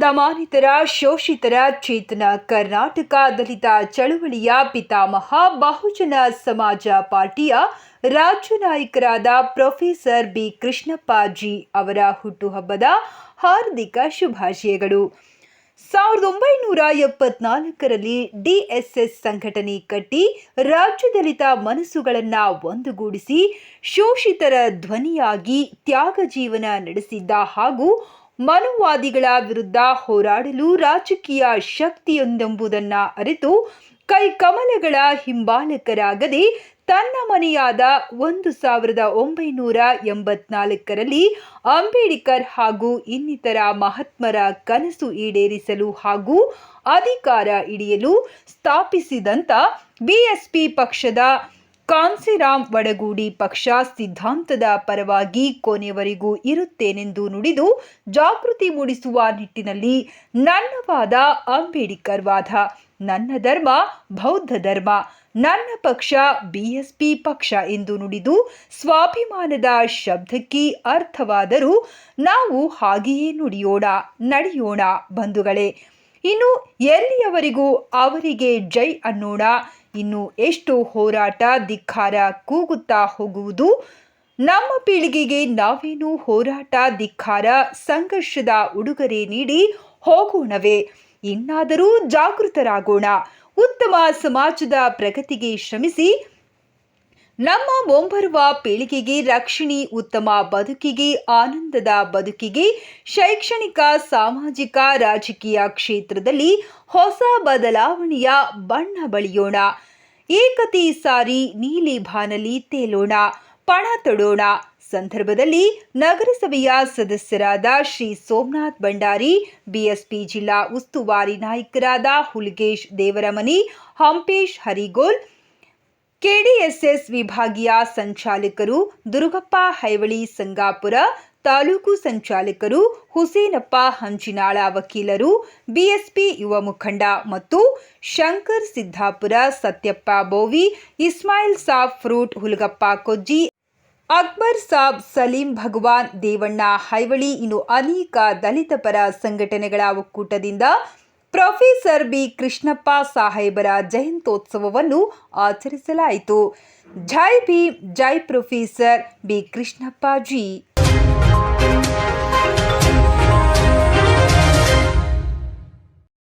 ದಮಾನಿತರ, ಶೋಷಿತರ, ಚೇತನ ಕರ್ನಾಟಕ ದಲಿತ ಚಳುವಳಿಯ ಪಿತಾಮಹ, ಬಹುಜನ ಸಮಾಜ ಪಾರ್ಟಿಯ ರಾಜ್ಯ ನಾಯಕರಾದ ಪ್ರೊಫೆಸರ್ ಬಿ. ಕೃಷ್ಣಪ್ಪಾಜಿ ಅವರ ಹುಟ್ಟುಹಬ್ಬದ ಹಾರ್ದಿಕ ಶುಭಾಶಯಗಳು. ಸಾವಿರದ ಒಂಬೈನೂರ ಎಪ್ಪತ್ನಾಲ್ಕರಲ್ಲಿ ಡಿಎಸ್ಎಸ್ ಸಂಘಟನೆ ಕಟ್ಟಿ ರಾಜ್ಯ ದಲಿತ ಮನಸ್ಸುಗಳನ್ನು ಒಂದುಗೂಡಿಸಿ ಶೋಷಿತರ ಧ್ವನಿಯಾಗಿ ತ್ಯಾಗ ಜೀವನ ನಡೆಸಿದ್ದ ಹಾಗೂ ಮನುವಾದಿಗಳ ವಿರುದ್ಧ ಹೋರಾಡಲು ರಾಜಕೀಯ ಶಕ್ತಿಯೊಂದೆಂಬುದನ್ನು ಅರಿತು ಕೈಕಮಲಗಳ ಹಿಂಬಾಲಕರಾಗದೆ ತನ್ನ ಮನೆಯಾದ ಒಂದು ಸಾವಿರದ ಒಂಬೈನೂರ ಎಂಬತ್ನಾಲ್ಕರಲ್ಲಿ ಅಂಬೇಡ್ಕರ್ ಹಾಗೂ ಇನ್ನಿತರ ಮಹಾತ್ಮರ ಕನಸು ಈಡೇರಿಸಲು ಹಾಗೂ ಅಧಿಕಾರ ಹಿಡಿಯಲು ಸ್ಥಾಪಿಸಿದಂಥ ಬಿಎಸ್ಪಿ ಪಕ್ಷದ ಕಾನ್ಸಿರಾಮ್ ವಡಗೂಡಿ ಪಕ್ಷ ಸಿದ್ಧಾಂತದ ಪರವಾಗಿ ಕೊನೆಯವರೆಗೂ ಇರುತ್ತೇನೆಂದು ನುಡಿದು ಜಾಗೃತಿ ಮೂಡಿಸುವ ನಿಟ್ಟಿನಲ್ಲಿ ನನ್ನ ವಾದ ಅಂಬೇಡ್ಕರ್ ವಾದ. ನನ್ನ ಧರ್ಮ ಬೌದ್ಧ ಧರ್ಮ. ನನ್ನ ಪಕ್ಷ ಬಿಎಸ್ಪಿ ಪಕ್ಷ ಎಂದು ನುಡಿದು ಸ್ವಾಭಿಮಾನದ ಶಬ್ದಕ್ಕೆ ಅರ್ಥವಾದರೂ ನಾವು ಹಾಗೆಯೇ ನುಡಿಯೋಣ, ನಡೆಯೋಣ ಬಂಧುಗಳೇ. ಇನ್ನು ಎಲ್ಲಿಯವರೆಗೂ ಅವರಿಗೆ ಜೈ ಅನ್ನೋಣ? ಇನ್ನು ಎಷ್ಟು ಹೋರಾಟ ಧಿಕ್ಕಾರ ಕೂಗುತ್ತಾ ಹೋಗುವುದು? ನಮ್ಮ ಪೀಳಿಗೆಗೆ ನಾವೇನು ಹೋರಾಟ ಧಿಕ್ಕಾರ ಸಂಘರ್ಷದ ಉಡುಗೊರೆ ನೀಡಿ ಹೋಗೋಣವೇ? ಇನ್ನಾದರೂ ಜಾಗೃತರಾಗೋಣ. ಉತ್ತಮ ಸಮಾಜದ ಪ್ರಗತಿಗೆ ಶ್ರಮಿಸಿ ನಮ್ಮ ಮುಂಬರುವ ಪೀಳಿಗೆಗೆ ರಕ್ಷಣೆ, ಉತ್ತಮ ಬದುಕಿಗೆ, ಆನಂದದ ಬದುಕಿಗೆ, ಶೈಕ್ಷಣಿಕ, ಸಾಮಾಜಿಕ, ರಾಜಕೀಯ ಕ್ಷೇತ್ರದಲ್ಲಿ ಹೊಸ ಬದಲಾವಣೆಯ ಬಣ್ಣ ಬಳಿಯೋಣ. ಏಕತೆ ಸಾರಿ ನೀಲಿ ಬಾನಲಿ ತೇಲೋಣ, ಪಣ ತೊಡೋಣ. ಸಂದರ್ಭದಲ್ಲಿ ನಗರಸಭೆಯ ಸದಸ್ಯರಾದ ಶ್ರೀ ಸೋಮನಾಥ್ ಭಂಡಾರಿ, ಬಿಎಸ್ಪಿ ಜಿಲ್ಲಾ ಉಸ್ತುವಾರಿ ನಾಯಕರಾದ ಹುಲಗೇಶ್ ದೇವರಮನಿ, ಹಂಪೇಶ್ ಹರಿಗೋಲ್ ಕೆಡಿಎಸ್ಎಸ್ ವಿಭಾಗೀಯ ಸಂಚಾಲಕರು ದುರುಗಪ್ಪ ಹೈವಳಿ ಸಂಗಾಪುರ, ತಾಲೂಕು ಸಂಚಾಲಕರು ಹುಸೇನಪ್ಪ ಹಂಚಿನಾಳ ವಕೀಲರು, ಬಿಎಸ್ಪಿ ಯುವ ಮುಖಂಡ ಮತ್ತು ಶಂಕರ್ ಸಿದ್ದಾಪುರ, ಸತ್ಯಪ್ಪ ಬೋವಿ, ಇಸ್ಮಾಯಿಲ್ ಸಾಬ್ ಫ್ರೂಟ್, ಹುಲಗಪ್ಪ ಕೊಜ್ಜಿ, ಅಕ್ಬರ್ ಸಾಬ್, ಸಲೀಂ ಭಗವಾನ್, ದೇವಣ್ಣ ಹೈವಳಿ, ಇನ್ನು ಅನೇಕ ದಲಿತ ಪರ ಸಂಘಟನೆಗಳ ಒಕ್ಕೂಟದಿಂದ ಪ್ರೊಫೆಸರ್ ಬಿ. ಕೃಷ್ಣಪ್ಪ ಸಾಹೇಬರ ಜಯಂತ್ಯೋತ್ಸವವನ್ನು ಆಚರಿಸಲಾಯಿತು. ಜೈ ಭೀಮ್ ಜೈ ಪ್ರೊಫೆಸರ್ ಬಿ. ಕೃಷ್ಣಪ್ಪ ಜಿ.